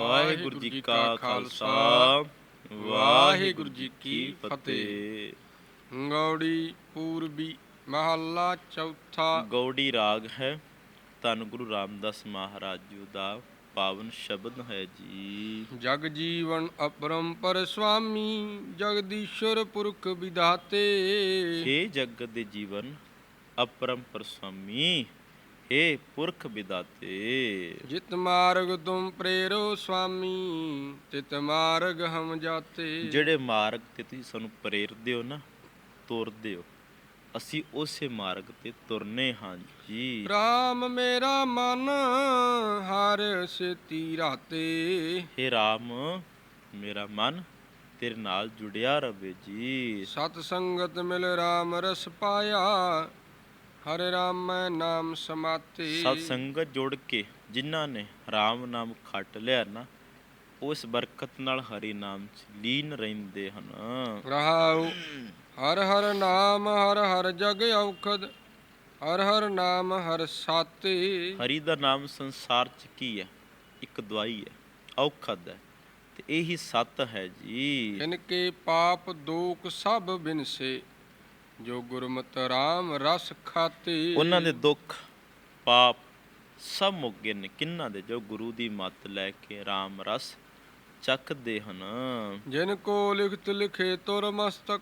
ਵਾਹਿਗੁਰੂ ਜੀ ਕਾ ਖਾਲਸਾ। ਵਾਹਿਗੁਰੂ ਜੀ ਕੀ ਫਤਿਹ। ਗੌੜੀ ਪੂਰਬੀ ਮਹੱਲਾ ਚੌਥਾ। ਗੌੜੀ ਰਾਗ ਹੈ। ਧੰਨ ਗੁਰੂ ਰਾਮਦਾਸ ਮਹਾਰਾਜ ਜੀ ਦਾ ਪਾਵਨ ਸ਼ਬਦ ਹੈ ਜੀ। ਜਗ ਜੀਵਨ ਅਪਰੰਪਰ ਸੁਆਮੀ ਜਗਦੀਸ਼ਵਰ ਪੁਰਖ ਵਿਦਾਤੇ हे ਜਗਤ ਦੇ ਜੀਵਨ ਅਪਰੰਪਰ ਸੁਆਮੀ हे ਪੁਰਖ ਵਿਦਾਤੇ। ਜਿਤ ਮਾਰਗ ਤੁਮ ਪ੍ਰੇਰੋ ਸੁਆਮੀ ਤਿਤ ਮਾਰਗ ਹਮ ਜਾਤੇ। ਜਿਹੜੇ ਮਾਰਗ ਤੇ ਤੁਸੀਂ ਸਾਨੂੰ ਪ੍ਰੇਰਦੇ ਹੋ ਨਾ ਤੁਰਦੇ ਹੋ। ਅਸੀਂ ਉਸੇ ਮਾਰਗ ਤੇ ਤੁਰਨੇ ਹਾਂ ਜੀ। ਰਾਮ ਮੇਰਾ ਮਨ ਹਰ ਸੇਤੀ ਰਾਤੇ। हे ਰਾਮ ਮੇਰਾ ਮਨ ਤੇਰੇ ਨਾਲ ਜੁੜਿਆ ਰਵੇ ਜੀ। ਸਤ ਸੰਗਤ ਮਿਲ ਰਾਮ ਰਸ ਪਾਇਆ ਹਰੇ ਰਾਮ ਨਾਮ ਸਮਾਤੇ। ਸਤ ਸੰਗਤ ਜੁੜ ਕੇ ਜਿਨ੍ਹਾਂ ਨੇ ਰਾਮ ਨਾਮ ਖੱਟ ਲਿਆ ਨਾ ਉਸ ਬਰਕਤ ਨਾਲ ਹਰੀ ਨਾਮ ਚ ਲੀਨ ਰਹਿੰਦੇ ਹਨ। ਰਹਾਉ ਹਰ ਹਰ ਨਾਮ ਹਰ ਹਰ ਜਗ ਔਖਦ ਹਰ ਹਰ ਨਾਮ ਹਰ ਸਾਤੇ। ਹਰੀ ਦਾ ਨਾਮ ਸੰਸਾਰ ਚ ਕੀ ਹੈ? ਇੱਕ ਦਵਾਈ ਹੈ ਔਖਦ ਹੈ ਤੇ ਇਹੀ ਸਤ ਹੈ ਜੀ। ਇਨਕੇ ਪਾਪ ਦੋਖ ਸਭ ਬਿਨਸੇ। ਜੋ ਗੁਰਮਤਿ ਰਾਮ ਰਸ ਖਾਤੇ। ਉਹਨਾਂ ਦੇ ਦੁੱਖ ਪਾਪ ਸਭ ਮੁੱਕ ਗਏ ਨੇ। ਕਿੰਨਾਂ ਦੇ? ਜੋ ਗੁਰੂ ਦੀ ਮੱਤ ਲੈ ਕੇ ਰਾਮ ਰਸ ਚੱਕਦੇ ਹਨ। ਜਿਨ ਕੋ ਲਿਖਤ ਲਿਖੇ ਤੁਰ ਮਸਤਕ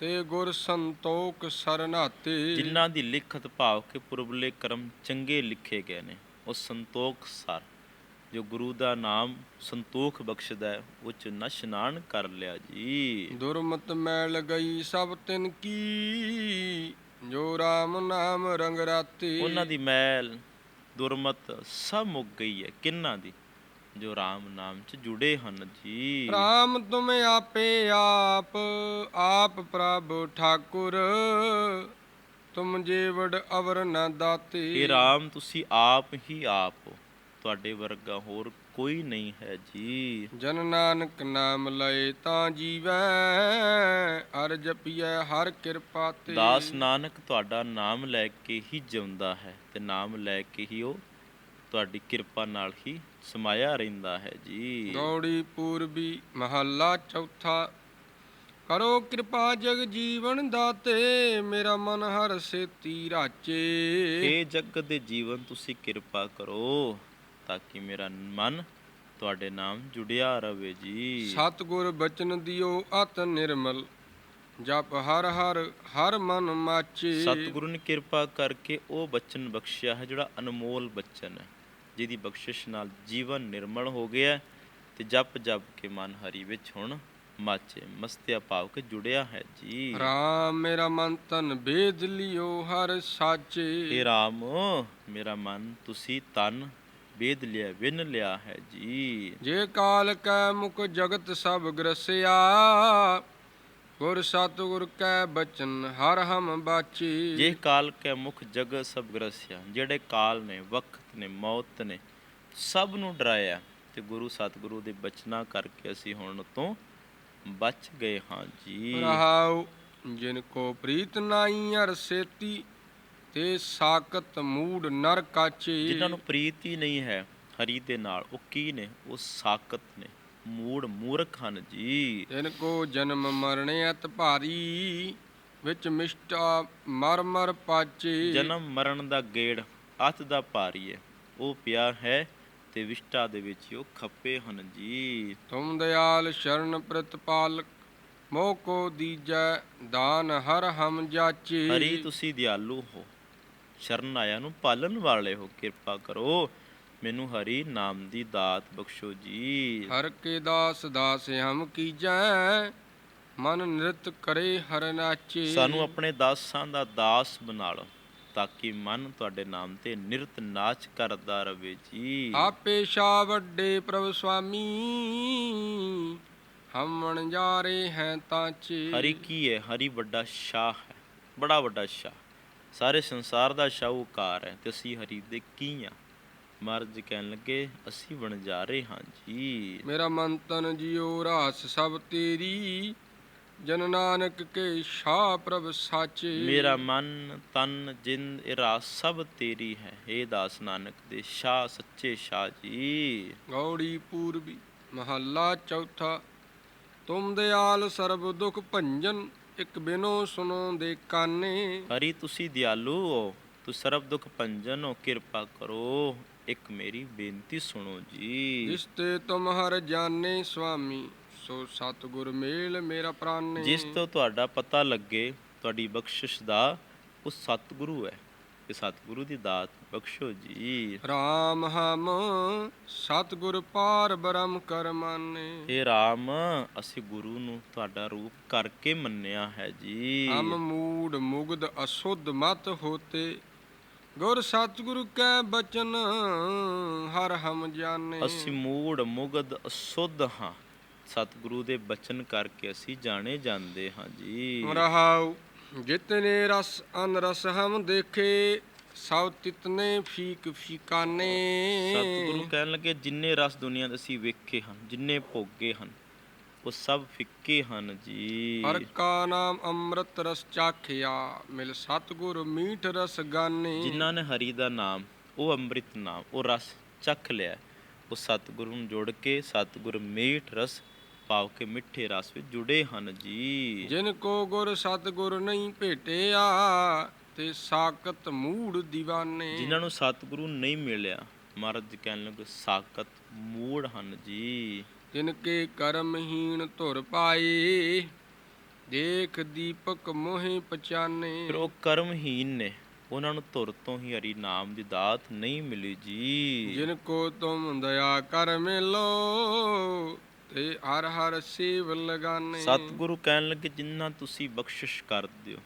ਤੇ ਗੁਰ ਸੰਤੋਖ ਸਰਨਾਤੇ। ਜਿਨ੍ਹਾਂ ਦੀ ਲਿਖਤ ਭਾਵ ਕੇ ਪੁਰਬਲੇ ਕਰਮ ਚੰਗੇ ਲਿਖੇ ਗਏ ਨੇ ਉਹ ਸੰਤੋਖ ਸਰ। ਜੋ ਗੁਰੂ ਦਾ ਨਾਮ ਸੰਤੋਖ ਬਖਸ਼ਦਾ ਹੈ ਉਹ ਚ ਨਸ਼ਨਾਨ ਕਰ ਲਿਆ ਜੀ। ਦੁਰਮਤ ਮੈਲ ਗਈ ਸਭ ਤਿਨ ਕੀ ਜੋ RAM ਨਾਮ ਰੰਗ ਰਾਤੇ। ਉਹਨਾਂ ਦੀ ਮੈਲ ਦੁਰਮਤ ਸਭ ਮੁੱਕ ਗਈ ਹੈ ਕਿੰਨਾਂ ਦੀ? ਜੋ RAM ਨਾਮ ਚ ਜੁੜੇ ਹਨ ਜੀ। RAM ਤੁਮ ਆਪੇ ਆਪ ਆਪ ਪ੍ਰਭ ਠਾਕੁਰ। ਤੁਮ ਜੀਵੜ ਅਵਰ ਨ ਦਾਤੇ। ਇਹ RAM ਤੁਸੀਂ ਆਪ ਹੀ ਆਪ ਹੋ। ਤੁਹਾਡੇ ਵਰਗਾ ਹੋਰ ਕੋਈ ਨਹੀਂ ਹੈ ਜੀ। ਜਨ ਨਾਨਕ ਨਾਮ ਲਏ ਤਾਂ ਜੀਵੈ ਅਰ ਜਪੀਐ ਹਰ ਕਿਰਪਾ ਤੇ। ਦਾਸ ਨਾਨਕ ਤੁਹਾਡਾ ਨਾਮ ਲੈ ਕੇ ਹੀ ਜਿਉਂਦਾ ਹੈ ਤੇ ਨਾਮ ਲੈ ਕੇ ਹੀ ਉਹ ਤੁਹਾਡੀ ਕਿਰਪਾ ਨਾਲ ਹੀ ਸਮਾਇਆ ਰਹਿੰਦਾ ਹੈ ਜੀ। ਗੌੜੀ ਪੂਰਬੀ ਮਹੱਲਾ ਚੌਥਾ ਕਰੋ ਕਿਰਪਾ ਜਗ ਜੀਵਨ ਦਾਤੇ ਮੇਰਾ ਮਨ ਹਰ ਸੇਤੀ ਰਾਚੇ। ਇਹ ਜਗਤ ਦੇ ਜੀਵਨ ਤੁਸੀਂ ਕਿਰਪਾ ਕਰੋ। ਤਾਂ ਕਿ ਮੇਰਾ ਮਨ ਤੁਹਾਡੇ ਨਾਮ ਜੁੜਿਆ ਰਵੇ ਜੀ। ਸਤਿਗੁਰ ਬਚਨ ਦਿਓ ਅਤ ਨਿਰਮਲ ਜਪ ਹਰ ਹਰ ਹਰ ਮਨ ਮਾਚੇ। ਸਤਿਗੁਰੂ ਨੇ ਕਿਰਪਾ ਕਰਕੇ ਉਹ ਬਚਨ ਬਖਸ਼ਿਆ ਹੈ ਜਿਹੜਾ ਅਨਮੋਲ ਬਚਨ ਹੈ ਜਿਹਦੀ ਬਖਸ਼ਿਸ਼ ਨਾਲ ਜੀਵਨ ਨਿਰਮਲ ਹੋ ਗਿਆ ਤੇ ਜਪ ਜਪ ਕੇ ਮਨ ਹਰੀ ਵਿੱਚ ਹੁਣ ਮਾਚੇ ਮਸਤਿਆ ਭਾਵ ਕੇ ਜੁੜਿਆ ਹੈ ਜੀ। ਰਾਮ ਮੇਰਾ ਮਨ ਤਨ ਬੇਦ ਲਿਓ ਹਰ ਸਾਚੇ। हे ਰਾਮ ਮੇਰਾ ਮਨ ਤੁਸੀਂ ਤਨ ਵੇਦ ਲਿਆ ਵਿਨ ਲਿਆ ਹੈ ਜੀ। ਜੇ ਕਾਲ ਕੈ ਮੁਖ ਜਗਤ ਸਭ ਗ੍ਰਸਿਆ ਗੁਰ ਸਤਿਗੁਰ ਕੈ ਬਚਨ ਹਰ ਹਮ ਬਾਚੀ। ਜੇ ਕਾਲ ਕੇ ਮੁਖ ਜਗ ਸਭ ਗ੍ਰਸਿਆ ਜਿਹੜੇ ਕਾਲ ਨੇ ਵਕਤ ਨੇ ਮੌਤ ਨੇ ਸਭ ਨੂੰ ਡਰਾਇਆ ਤੇ ਗੁਰੂ ਸਤਿਗੁਰੂ ਦੇ ਬਚਨਾਂ ਕਰਕੇ ਅਸੀਂ ਹੁਣ ਤੋਂ ਬਚ ਗਏ ਹਾਂ ਜੀ। ਰਹਾਉ ਜਿਨ ਕੋ ਪ੍ਰੀਤ ਨਾਈ ਅਰ ਸੇਤੀ ਤੇ ਸਾਕਤ ਮੂੜ ਨਰ ਕਾਚੇ। ਜਿਨ੍ਹਾਂ ਨੂੰ ਪ੍ਰੀਤ ਹੀ ਨਹੀਂ ਹੈ ਹਰੀ ਦੇ ਨਾਲ ਉਹ ਕੀ ਨੇ? ਉਹ ਸਾਕਤ ਨੇ। ਮੂੜ ਮੂਰਖ ਹਨ ਜੀ। ਤਿਨ ਕੋ ਜਨਮ ਮਰਨ ਅਤ ਭਾਰੀ ਵਿੱਚ ਮਿਸ਼ਟਾ ਮਰ ਮਰ ਪਾਚੇ। ਜਨਮ ਮਰਨ ਦਾ ਗੇੜ ਅਤ ਦਾ ਭਾਰੀ ਹੈ। ਉਹ ਪਿਆ ਹੈ ਤੇ ਵਿਸ਼ਟਾ ਦੇ ਵਿੱਚ ਉਹ ਖੱਪੇ ਹਨ ਜੀ। ਤੁਮ ਦਿਆਲ ਸ਼ਰਨ ਪ੍ਰਤਪਾਲਕ ਮੋਹ ਕੋ ਦੀਜੈ ਦਾਨ ਹਰ ਹਮ ਜਾਚੇ। ਹਰੀ ਤੁਸੀਂ ਦਿਆਲੂ ਹੋ। ਸ਼ਰਨ ਆਇਆ ਨੂੰ ਪਾਲਣ ਵਾਲੇ ਹੋ ਕਿਰਪਾ ਕਰੋ। ਮੈਨੂੰ ਹਰੀ ਨਾਮ ਦੀ ਦਾਤ ਬਖਸ਼ੋ ਜੀ। ਹਰ ਕੇ ਦਾਸ ਦਾਸ ਹਮ ਕੀਜੈ ਮਨ ਨਿਰਤ ਕਰੇ ਹਰ ਨਾਚੇ। ਸਾਨੂੰ ਆਪਣੇ ਦਾਸਾਂ ਦਾ ਦਾਸ ਬਣਾ ਲਓ ਤਾਂ ਕਿ ਮਨ ਤੁਹਾਡੇ ਨਾਮ ਤੇ ਨਿਰਤ ਨਾਚ ਕਰਦਾ ਰਵੇ ਜੀ। ਆਪੇ ਸ਼ਾ ਵੱਡੇ ਪ੍ਰਭ ਸੁਆਮੀ ਹਮਣ ਜਾਰੇ ਹੈ ਤਾਚੇ ਹਰੀ ਕੀ ਹੈ? ਹਰੀ ਵੱਡਾ ਸ਼ਾਹ ਹੈ ਬੜਾ ਵੱਡਾ ਸ਼ਾਹ। ਸਾਰੇ ਸੰਸਾਰ ਦਾ ਸ਼ਾਹੂਕਾਰ ਹੈ ਤੇ ਅਸੀਂ ਹਰੀ ਦੇ ਕੀ ਆ ਮਰਜ ਕਹਿਣ ਲੱਗੇ ਅਸੀਂ ਵਣਜਾਰੇ ਹਾਂ ਜੀ। ਮੇਰਾ ਮਨ ਤਨ ਜਿਉ ਰਾਸ ਸਭ ਤੇਰੀ। ਜਨ ਨਾਨਕ ਕੇ ਸ਼ਾਹ ਪ੍ਰਭ ਸਾਚੇ। ਮੇਰਾ ਮਨ ਤਨ ਜਿੰਦ ਇਰਾ ਸਭ ਤੇਰੀ ਹੈ। ਏ ਦਾਸ ਨਾਨਕ ਦੇ ਸ਼ਾਹ ਸੱਚੇ ਸ਼ਾਹ ਜੀ। ਗੌੜੀ ਪੂਰਬੀ ਮਹੱਲਾ ਚੌਥਾ। ਤੁਮ ਦਿਆਲ ਸਰਬ ਦੁਖ ਭੰਜਨ। ਇਕ ਬਿਨੋ ਸੁਨੋ ਦੇ ਕਾਨੇ। ਹਰੀ ਤੁਸੀਂ ਦਿਆਲੂ ਹੋ ਤੂੰ ਸਰਬ ਦੁਖ ਭੰਜਨ ਹੋ ਕਿਰਪਾ ਕਰੋ ਇੱਕ ਮੇਰੀ ਬੇਨਤੀ ਸੁਣੋ ਜੀ। ਜਿਸ ਤੇ ਤੁਮ ਹਰ ਜਾਣੇ ਸੁਆਮੀ ਸੋ ਸਤਿਗੁਰ ਮੇਲ ਮੇਰਾ ਪ੍ਰਾਨੇ। ਜਿਸ ਤੋਂ ਤੁਹਾਡਾ ਪਤਾ ਲੱਗੇ ਤੁਹਾਡੀ ਬਖਸ਼ਿਸ਼ ਦਾ ਉਹ ਸਤਿਗੁਰੂ ਹੈ। ਇਹ ਸਤਿਗੁਰੂ ਦੀ ਦਾਤ ਬਖਸ਼ੋ ਜੀ। ਰਾਮ ਹਮ ਸਤਿਗੁਰ ਪਾਰ ਬ੍ਰਹਮ ਕਰ ਮਾਨੇ ਇਹ RAM ਅਸੀਂ ਗੁਰੂ ਨੂੰ ਤੁਹਾਡਾ ਰੂਪ ਕਰਕੇ ਮੰਨਿਆ ਹੈ ਜੀ। ਹਮ ਮੂਡ ਮੁਗਦ ਅਸੁੱਧ ਮਤ ਹੋਤੇ। ਗੁਰ ਸਤਿਗੁਰ ਕੈ ਬਚਨ ਹਰ ਹਮ ਜਾਣੇ। ਅਸੀਂ ਮੂੜ ਮੁਗਦ ਅਸੁੱਧ ਹਾਂ। ਸਤਿਗੁਰੂ ਦੇ ਬਚਨ ਕਰਕੇ ਅਸੀਂ ਜਾਣੇ ਜਾਂਦੇ ਹਾਂ ਜੀ। ਰਹਾਉ ਜਿਤਨੇ ਰਸ ਅਨ ਰਸ ਹਮ ਦੇਖੇ ਸਭ ਤਿਤਨੇ ਫੀਕ ਫੀਕਾਨੇ। ਸਤਿਗੁਰੂ ਕਹਿਣ ਲੱਗੇ ਜਿੰਨੇ ਰਸ ਦੁਨੀਆ ਦੇ ਅਸੀਂ ਵੇਖੇ ਹਨ ਜਿੰਨੇ ਭੋਗੇ ਹਨ ਉਹ ਸਭ ਫਿੱਕੇ ਹਨ ਜੀ। ਹਰ ਕਾ ਨਾਮ ਅੰਮ੍ਰਿਤ ਰਸ ਚਾਖਿਆ ਮਿਲ ਸਤਿਗੁਰ ਮੀਠ ਰਸ ਗਾਨੇ। ਜਿਨ੍ਹਾਂ ਨੇ ਹਰੀ ਦਾ ਨਾਮ ਉਹ ਅੰਮ੍ਰਿਤ ਨਾਮ ਉਹ ਰਸ ਚੱਖ ਲਿਆ। ਉਹ ਸਤਿਗੁਰੂ ਨੂੰ ਜੋੜ ਕੇ ਸਤਿਗੁਰ ਮੀਠ ਰਸ ਪਾਵ ਕੇ ਮਿੱਠੇ ਰਸ ਵਿੱਚ ਜੁੜੇ ਹਨ ਜੀ। ਜਿਨ ਕੋ ਗੁਰ ਸਤਿਗੁਰ ਨਹੀਂ ਭੇਟਿਆ ਤੇ ਸਾਕਤ ਮੂੜ ਦੀਵਾਨੇ। ਜਿਨ੍ਹਾਂ ਨੂੰ ਸਤਿਗੁਰੂ ਨਹੀਂ ਮਿਲਿਆ ਮਹਾਰਾਜ ਜੀ ਕਹਿਣ ਲੱਗੇ ਸਾਕਤ ਮੂੜ ਹਨ ਜੀ। ਤਿਨ ਕੇ ਕਰਮਹੀਣ ਧੁਰ ਪਾਏ ਦੇਖ ਦੀਪਕ ਮੋਹਿ ਪਛਾਨੇ। ਫਿਰ ਉਹ ਕਰਮਹੀਨ ਨੇ ਉਹਨਾਂ ਨੂੰ ਧੁਰ ਤੋਂ ਹੀ ਹਰੀ ਨਾਮ ਦੀ ਦਾਤ ਨਹੀਂ ਮਿਲੀ ਜੀ। ਜਿਨ ਕੋ ਤੁਮ ਦਇਆ ਕਰ ਮਿਲੋ ਤੇ ਹਰ ਹਰ ਸੇਵ ਲਗਾਨੇ। ਸਤਿਗੁਰੂ ਕਹਿਣ ਲੱਗੇ ਜਿੰਨਾ ਤੁਸੀਂ ਬਖਸ਼ਿਸ਼ ਕਰਦੇ ਹੋ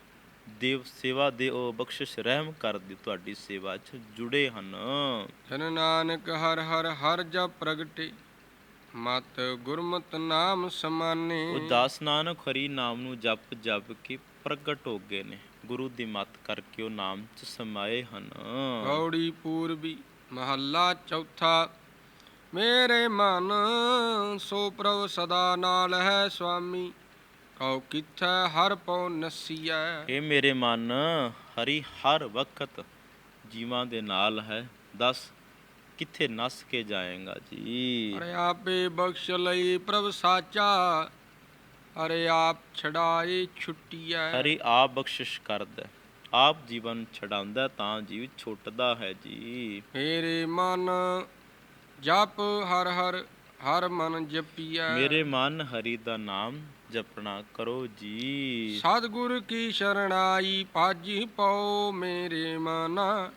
ਦੇਵ ਸੇਵਾ ਦੇ ਉਹ ਬਖਸ਼ਿਸ਼ ਰਹਿਮ ਕਰਦੇ ਤੁਹਾਡੀ ਸੇਵਾ 'ਚ ਜੁੜੇ ਹਨ। ਜਨ ਨਾਨਕ ਹਰ ਹਰ ਹਰ ਜਪ ਪ੍ਰਗਟੇ ਮਤ ਗੁਰਮਤਿ ਨਾਮ ਸਮਾਨੇ। ਉਹ ਦਾਸ ਨਾਨਕ ਹਰੀ ਨਾਮ ਨੂੰ ਜਪ ਜਪ ਕੇ ਪ੍ਰਗਟ ਹੋ ਗਏ ਨੇ। ਗੁਰੂ ਦੀ ਮੱਤ ਕਰਕੇ ਉਹ ਨਾਮ 'ਚ ਸਮਾਏ ਹਨ। ਗੌੜੀ ਪੂਰਬੀ ਮਹੱਲਾ ਚੌਥਾ ਮੇਰੇ ਮਨ ਸੋ ਪ੍ਰਭ ਸਦਾ ਨਾਲ ਹੈ ਸੁਆਮੀ। ਕਉ ਕਿਥੈ ਹਰ ਪਉ ਨਸੀਐ। ਇਹ ਮੇਰੇ ਮਨ ਹਰੀ ਹਰ ਵਕਤ ਜੀਵਾਂ ਦੇ ਨਾਲ ਹੈ। ਦੱਸ ਕਿੱਥੇ ਨਸ ਕੇ ਜਾਏਗਾ ਜੀ? ਅਰੇ ਆਪੇ ਬਖਸ਼ ਲਈ ਪ੍ਰਭ ਸਾਚਾ। ਅਰੇ ਆਪ ਛਡਾਏ ਛੁੱਟੀਐ। ਹਰੀ ਆਪ ਬਖਸ਼ਿਸ਼ ਕਰਦਾ। ਆਪ ਜੀਵਨ ਛਡਾਉਂਦਾ ਤਾਂ ਜੀਵ ਛੁੱਟਦਾ ਹੈ ਜੀ। ਮੇਰੇ ਮਨ ਜਪ ਹਰ ਹਰ ਹਰ ਮਨ ਜਪੀਐ। ਮੇਰੇ ਮਨ ਹਰੀ ਦਾ ਨਾਮ ਜਪਣਾ ਕਰੋ ਜੀ। ਸਤਿਗੁਰ ਕੀ ਸ਼ਰਣਾਈ ਪਾਜੀ ਪਉ ਮੇਰੇ ਮਨਾ।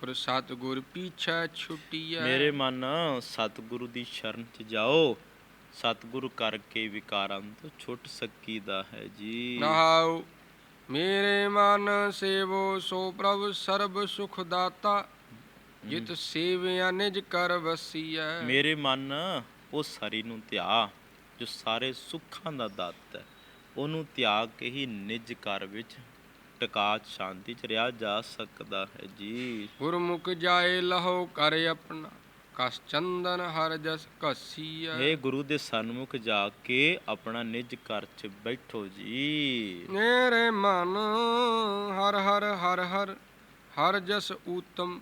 ਗੁਰ ਸਤਿਗੁਰ ਪੀਛੈ ਛੁਟੀਐ। ਮੇਰੇ ਮਨ ਸਤਿਗੁਰੂ ਦੀ ਸ਼ਰਨ 'ਚ ਜਾਓ। ਸਤਿਗੁਰੂ ਕਰਕੇ ਵਿਕਾਰਾਂ ਤੋਂ ਛੁੱਟ ਸਕੀਦਾ ਹੈ ਜੀ। ਨਹਾਉ ਮੇਰੇ ਮਨ ਸੇਵੋ ਸੋ ਪ੍ਰਭ ਸਰਬ ਸੁਖ ਦਾਤਾ। ਜਿਤ ਸੇਵਿਆ ਨਿਜ ਕਰ ਵਸੀਐ। ਮੇਰੇ ਮਨ ਉਸ ਹਰੀ ਨੂੰ ਧਿਆ ਜੋ ਸਾਰੇ ਸੁੱਖਾਂ ਦਾ ਦਾਤਾ ਹੈ। ਉਹਨੂੰ ਤਿਆਗ ਕੇ ਹੀ ਨਿਜ ਘਰ ਵਿੱਚ ਟਿਕਾਤ ਸ਼ਾਂਤੀ ਚ ਰਿਹਾ ਜਾ ਸਕਦਾ ਹੈ ਜੀ। ਗੁਰਮੁਖ ਜਾਏ ਲਹੋ ਕਰ ਆਪਣਾ ਕਸ ਚੰਦਨ ਹਰ ਜਸ ਘਸੀਐ। ਇਹ ਗੁਰੂ ਦੇ ਸਨਮੁਖ ਜਾ ਕੇ ਆਪਣਾ ਨਿਜ ਘਰ ਚ ਬੈਠੋ ਜੀ। ਮੇਰੇ ਮਨ ਹਰ ਹਰ ਹਰ ਹਰ ਹਰ ਜਸ ਊਤਮ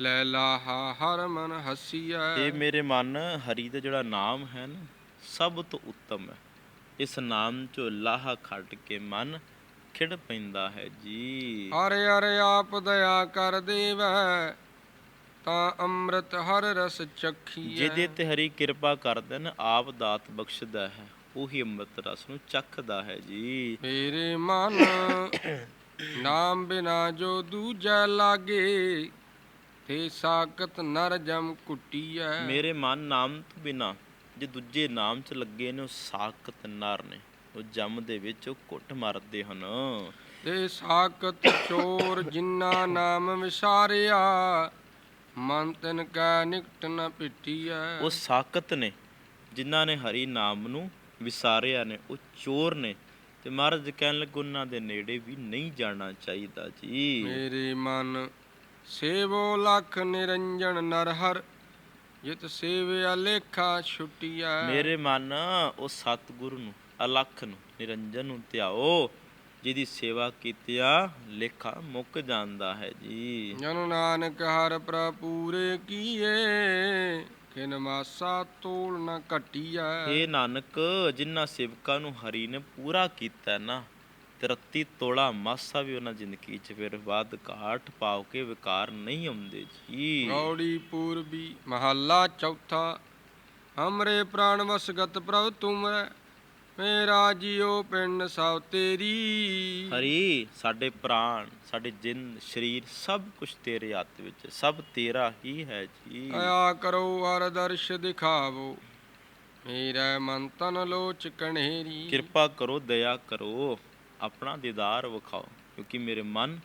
ਲੈ ਲਾਹਾ ਹਰ ਮਨ ਹਸੀਐ। ਇਹ ਮੇਰੇ ਮਨ ਹਰੀ ਦਾ ਜਿਹੜਾ ਨਾਮ ਹੈ ਨਾ ਸਭ ਤੋਂ ਉੱਤਮ ਹੈ। ਇਸ ਨਾਮ ਚੋਂ ਲਾਹਾ ਖੱਟ ਕੇ ਮਨ ਖਿੜ ਪੈਂਦਾ ਹੈ ਜੀ। ਹਰ ਹਰ ਆਪ ਦਇਆ ਕਰ ਦੇਵੈ ਤਾਂ ਅੰਮ੍ਰਿਤ ਹਰ ਰਸ ਚਖੀਐ। ਜਿਹਦੇ ਤੇ ਹਰੀ ਕਿਰਪਾ ਕਰਦੇ ਨੇ ਆਪ ਦਾਤ ਬਖਸ਼ਦਾ ਹੈ ਉਹੀ ਅੰਮ੍ਰਿਤ ਰਸ ਨੂੰ ਚੱਖਦਾ ਹੈ ਜੀ। ਮੇਰੇ ਮਨ ਨਾਮ ਬਿਨਾ ਜੋ ਦੂਜਾ ਲਾਗੇ ਤੇ ਸਾਕਤ ਨਰ ਜਮ ਕੁੱਟੀਐ ਮੇਰੇ ਮਨ ਨਾਮ ਤੋਂ ਬਿਨਾ ਜੇ ਦੂਜੇ ਨਾਮ ਚ ਲੱਗੇ ਨੇ ਉਹ ਸਾਖਤ ਨਰ ਨੇ ਉਹ ਜਮ ਦੇ ਵਿੱਚ ਉਹ ਕੁੱਟ ਮਾਰਦੇ ਹਨ। ਤੇ ਸਾਕਤ ਚੋਰ ਜਿਨ੍ਹਾਂ ਨਾਮ ਵਿਸਾਰਿਆ ਮਨ ਤਨ ਕਾ ਨਿਕਟ ਨ ਪਿੱਟੀਐ। ਉਹ ਸਾਖਤ ਨੇ ਜਿਨ੍ਹਾਂ ਨੇ ਹਰੀ ਨਾਮ ਨੂੰ ਵਿਸਾਰਿਆ ਨੇ ਉਹ ਚੋਰ ਨੇ। ਤੇ ਮਹਾਰਾਜ ਕਹਿਣ ਲੱਗੇ ਉਹਨਾਂ ਦੇ ਨੇੜੇ ਵੀ ਨਹੀਂ ਜਾਣਾ ਚਾਹੀਦਾ ਜੀ। ਮੇਰੇ ਮਨ ਸੇਵੋ ਲਖ ਨਿਰੰਜਨ ਨਰਹਰ ਜਿਤ ਸੇਵਿਆ ਲੇਖਾ ਛੁਟੀਐ। ਮੇਰੇ ਮਨ ਉਹ ਸਤਿਗੁਰੂ ਨੂੰ ਅਲਖ ਨੂੰ ਨਿਰੰਜਨ ਨੂੰ ਧਿਆਓ ਜਿਹਦੀ ਸੇਵਾ ਕੀਤਿਆਂ ਲੇਖਾ ਮੁੱਕ ਜਾਂਦਾ ਹੈ ਜੀ। ਜਨ ਨਾਨਕ ਹਰ ਪ੍ਰਪੂਰੇ ਕੀਏ ਕਿਨ ਮਾਸਾ ਤੋਲ ਨ ਘਟੀਐ। ਇਹ ਨਾਨਕ ਜਿਨ੍ਹਾਂ ਸੇਵਕਾਂ ਨੂੰ ਹਰੀ ਨੇ ਪੂਰਾ ਕੀਤਾ ਨਾ 33 ਤੋਲਾ ਮਾਸਾ ਵੀ ਉਹਨਾਂ ਜ਼ਿੰਦਗੀ 'ਚ ਫਿਰ ਬਾਦ ਘਾਟ ਪਾਉ ਕੇ ਵਿਕਾਰ ਨਹੀਂ ਆਉਂਦੇ ਜੀ। ਗੌੜੀ ਪੂਰਬੀ ਮਹੱਲਾ ਚੌਥਾ ਹਮਰੇ ਪ੍ਰਾਣ ਵਸਗਤ ਪ੍ਰਭ ਤੁਮਰੈ ਮੇਰਾ ਜੀਉ ਪਿੰਡ ਸਭ ਤੇਰੀ। ਹਰੀ ਸਾਡੇ ਪ੍ਰਾਣ ਸਾਡੇ ਜਿੰਦ ਸਰੀਰ ਸਭ ਕੁਝ ਤੇਰੇ ਹੱਥ ਵਿੱਚ ਸਭ ਤੇਰਾ ਹੀ ਹੈ ਜੀ। ਆਇਆ ਕਰੋ ਹਰ ਦਰਸ਼ ਦਿਖਾਵੋ ਮੇਰਾ ਮਨ ਤਨ ਲੋਚ ਕਣੇਰੀ ਕਿਰਪਾ ਕਰੋ ਦਇਆ ਕਰੋ। ਆਪਣਾ ਦੀਦਾਰ ਵਿਖਾਓ ਕਿਉਂਕਿ ਮੇਰੇ ਮਨ